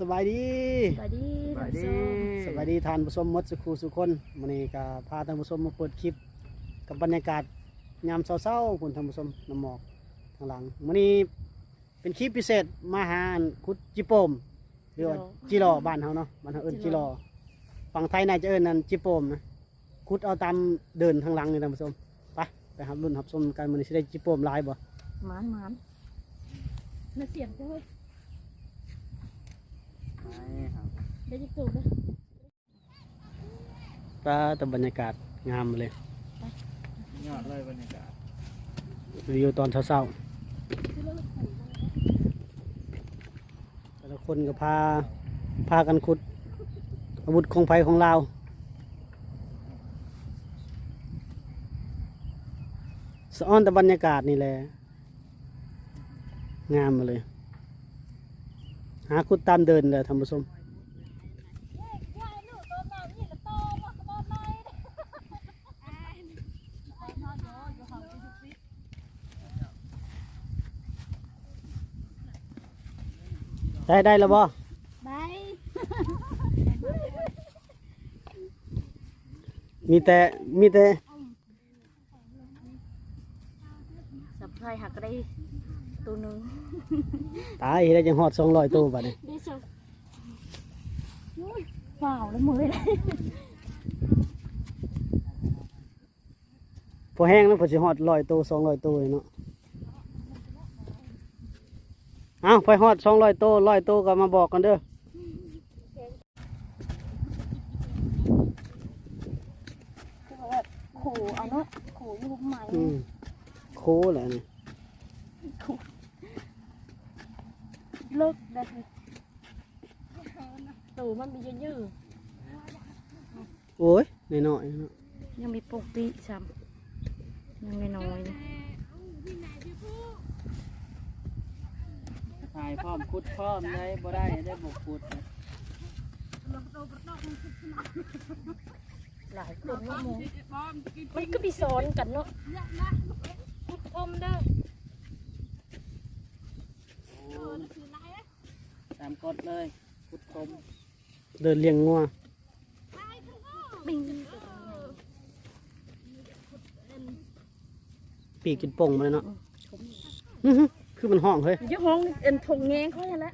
สบายดีสวัสดีสวัสดีสบายดีทานผู้ชมหมดสุขูสุคนมื้อนี้ก็พาท่านผู้ชมมาเปิดคลิป กับบรรยากาศยามเช้าๆคุณท่านผู้ชมน้ำหมอกทางหลังมื้อนี้เป็นคลิปพิเศษมาหาอันคุดจิโปมหรือว่าจิรอบ้านเฮาเนาะบ้านเฮาเอิ้นจิรอฝั่งไทยน่าจะเอิ้นนั่นจิโปมนะคุดเอาตามเดินทางหลังนี่ท่านผู้ชมไปไปรับรุ่นรับชมกันมื้อนี้สิได้จิโปมหลายบ่หมานหมานน่าเสียงจังเลย ได้ยิบตูดเลยปลาแต่บรรยากาศงามเลยยอดเลยบรรยากาศวิวตอนเช้าๆแต่ละคนก็พา พากันขุด อาวุธของไผของเราสะอ้อนแต่บรรยากาศนี่แหละงามมาเลย หาขุดตามเดินเลยท่านผู้ชมได้ได้แล้วบ่ไปมีแต่ มีแต่สับไพ่หักก็ได้ตัวหนึ่ง ตายได้จังหอดสองร้อยตัวบัดนี้ได้สับอุ้ยเปล่าแล้วมือเลยพอแห้งแล้วพอสิหอดร้อยตัวสองร้อยตัวเนาะเอาไปหอดสองร้อยตัวร้อยตัวก็มาบอกกันเด้อคือแบบขู่เอาเนาะขู่อยูบใหม่อืมโคแหละนี่ เลิก ได้ตูมันมีเยอะโอ้ยน้อยๆเนาะๆยังมีปกติซ้ำยังไม่น้อยเลยถ่ายพร้อมคุดพร้อมได้บ่ได้ได้บุกคุดหลายคนว่าโมมันก็มีสอนกันเนาะพุทธมเด้อตามกฎเลยคุดคมเดินเลี้ยงงัวบิงปีกกินป่งมาเลยเนาะอื้อหือคือมันห้องเฮ้ยอยี่ห้องเอ็นทงแงงเขาอย่างละ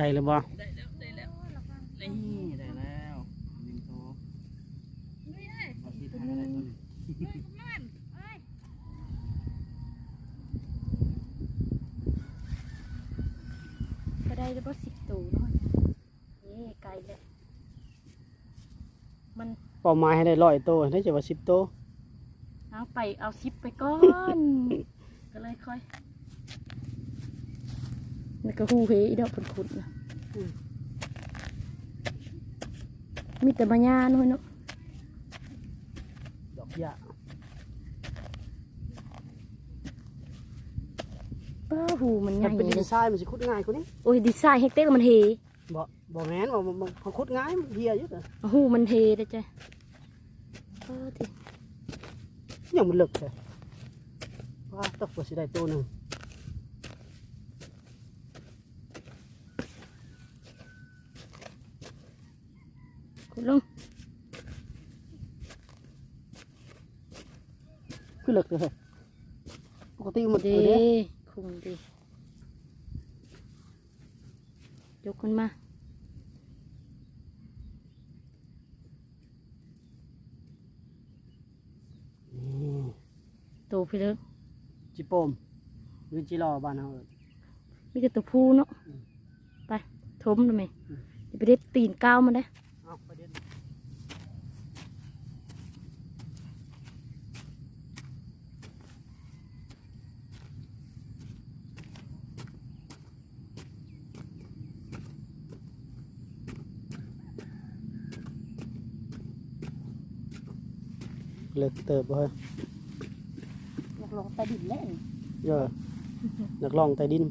ได้เลยบ่ได้แล้วได้แล้วนี่ได้แล้วยิงโตเอาที่ถ่ายอะไรตัวนี้ก็ได้แล้วก็สิบตูเนาะนี่ไกลเลยมันเป้าหมายให้ได้ร้อยตัวได้จะว่าสิบตัวเอาไปเอาซิปไปก่อน ก็เลยค่อย นี่ก็หูเฮอีดอกผลขุดนะมีแต่มายาหน่อยเนาะดอกหญ้าป้าหูมันใหมัญ่นเป็นดิเลนยทรายมันสิขุดง่ายกว่านี้โอ้ยดีไซน์ให้เต้มันเฮบ่บ่แม่นว่ามันมันเขาขุดง่ายมันเฮียอยู่เด้อเอาหูมันเฮเลยจ้ะเออทียังมันเลิกเลยว่าตกว่าสิได้ตัวหนึง คุณลุงคือเลิกเลยปกติมันดีเออเด้คุงดียกขึ้นมานี่โตพี่เลิกจิโปมหรือจิรอบ้านเฮาเอิ้นมีแต่ตัวผู้เนาะไปทมทำไมอย่าไปเด็ดตีนก้าวมันได้ เอาประเด็น เลิกเติบบ่เฮ้ยอยากลองใต้ดินแล้วนี่เยอะนักร้องใต้ดิน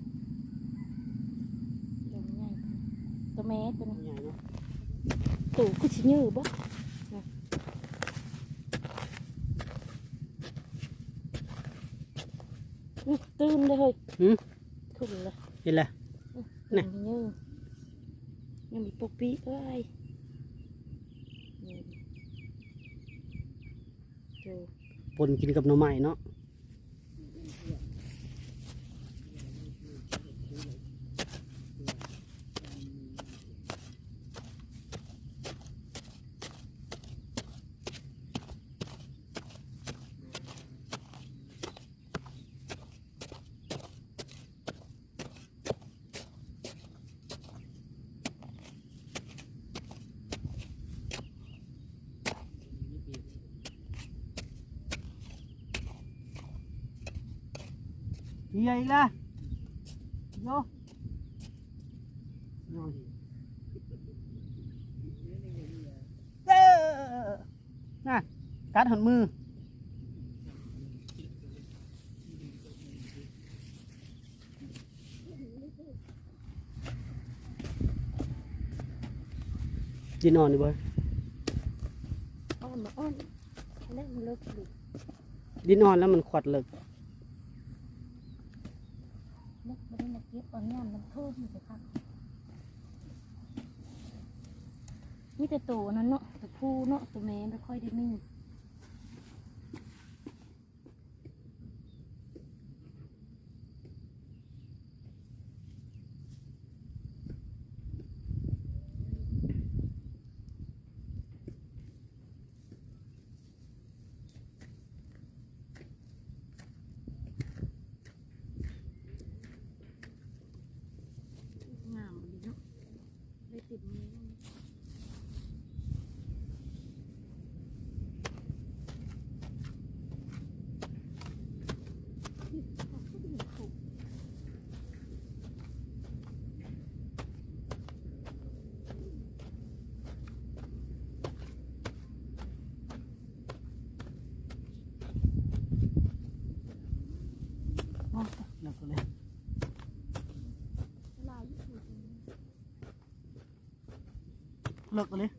เดี๋ยวมันใหญ่ตัวแม่ตัวนี้ใหญ่เนาะตู่คือชิยือบ่นะอื้อตื่นเลยเฮ้ยหืมขึ้นเลยเห็นแหละนี่ยือยังมีปกปีเอ้ยนี่ ดูปนกินกับหน่อไม้เนาะ ใหญ่ละโยโยเอ้อน่ะกัดหันมือกินนอนดิบ่อ้อนมาอ้อนอันนั้นมันเลิกดูดินนอนแล้วมันขวัดเลิก นักไม่ได้มา เก็บเอาเนี่ยมันโทษมันจะครับมีแต่ตัวนั้นเนาะตัวผู้เนาะตัวแม่ไม่ค่อยได้มี งามดีเนาะเลยติดมือ โอ้เลิกเลย ลายญี่ปุ่น เลิกเลย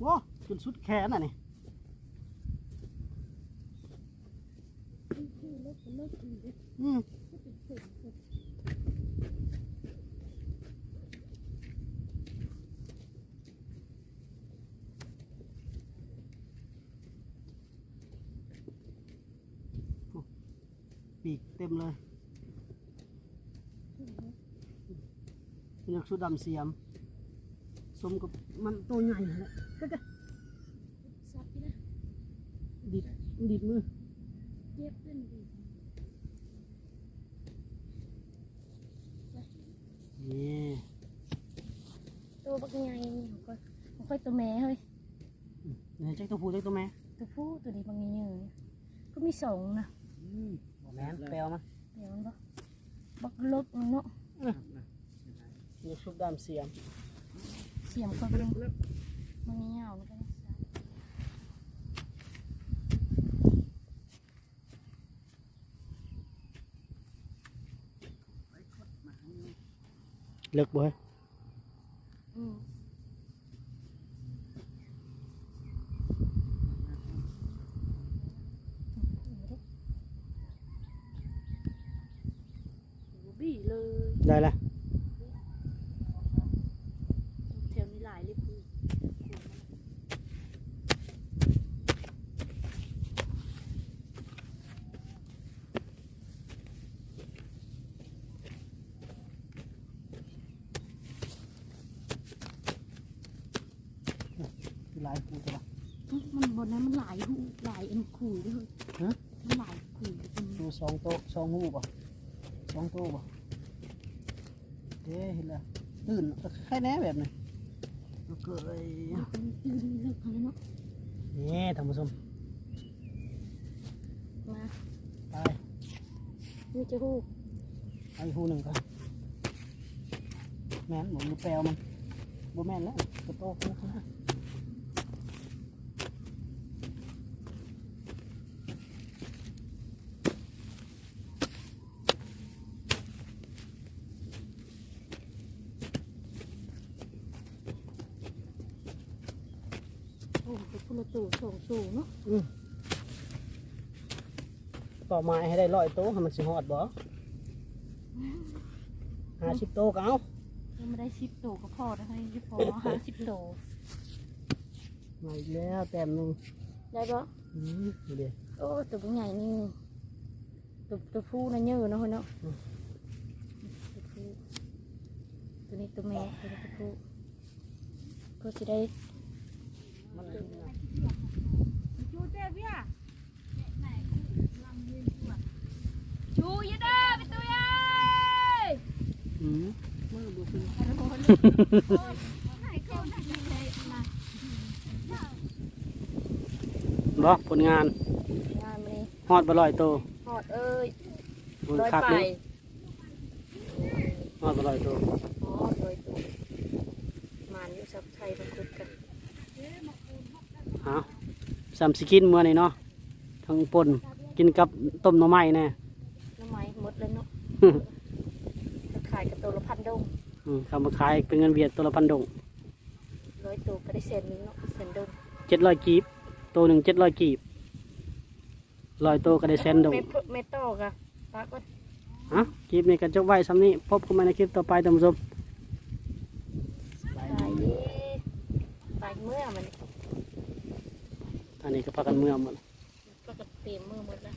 โว้จนสุดแขนอะนี่ เลิกเลิกอีก อืมโอ้ ปีกเต็มเลยเป็นนักสุดดำเสียม สมกับมันตัวใหญ่แหละก็จะซับนะดิดดิดมือเก็บเป็นดีนี่ตัวบักใหญ่นี่เขาก็เขาค่อยตัวแม่เฮ้ยเดี๋ยวจักตัวผู้จักตัวแม่ตัวผู้ตัวนี้บางเงี้ยก็มีสองนะ แม่นแปลวมาเดี๋ยวมันบ่บักลบมันเนาะนี่ชุบดำเสียมเสียมเขาเป็นบางเงี้ยมันก็ได้ซับเลิกบ่เฮ้ย อืมบี้เลย ได้ละ แถวนี้หลายเลยคือ คือหลายผู้ตัวละมันบนนั้นมันหลายหูหลายเอ็นขุยด้วยฮะมันหลายขุยเป็นดูสองโต๊ะสองหูบ่สองโต๊ะบ่เด้เห็นแล้วตื่นแค่แน่แบบนี้แล้วก็ไอ้มันยืนเลิกอะไรเนาะนี่ท่านผู้ชมมาไปนี่จะหูอีกหูหนึ่งครับแม่นหมูมือแปลวมันบ่แม่นแล้วกระโตกนะ โอ้เป็น คนละตู่สองตู่เนาะต่อไม้ให้ได้ร้อยโตให้มันสิฮอดบ่ห้าสิบโตก็เอายังไม่ได้สิบตู่ก็พอแล้วให้ยี่พอหาสิบตู่มาอีกแล้วแต้มหนึ่งได้ปะอืมดูดิโอ้ตัวเป็นใหญ่นี่ตัวตัวผู้น่ะเยอะเนาะเนาะตัวผู้ตัวนี้ตัวแม่ตัวนี้ตัวผู้ก็จะได้มัน ชูยเด้อไปตัวยัย อืม บ่ผลงานงานนี้ฮอดบ่ร้อยโตหอดเอ้ยมันร้อยคักไปนี่ฮอดบ่ร้อยโตอ๋อร้อยตัวมานอยู่สับไทยบังคุดกันเอาสามสิกินมื้อนี้เนาะทั้งป่นกินกับต้มหน่อไม้แน่น้ำไม้หมดเลยเนาะจะขายกับตัวละพัน ดงอืมคำมาขายเป็นเงินเวียดตัวละพันดงร้อยตัวก็ได้เศษหนึงเนาะเศษดงเจ็ดร้อยกีบตัวหนึ่งเจ็ดร้อยกีบร้อยตัวก็ได้แสนดงเม็ดเพิ่มเม็ดต่อกะปากก็ฮะคลิปนี้ก็จบไว้ซ้ำนี้พบกันใหม่ในคลิปต่อไปท่านผู้ชมตายดีตายเมื่อมันอันนี้ก็พากันเมื่อหมดก็กระเตรียมมือหมดแล้ว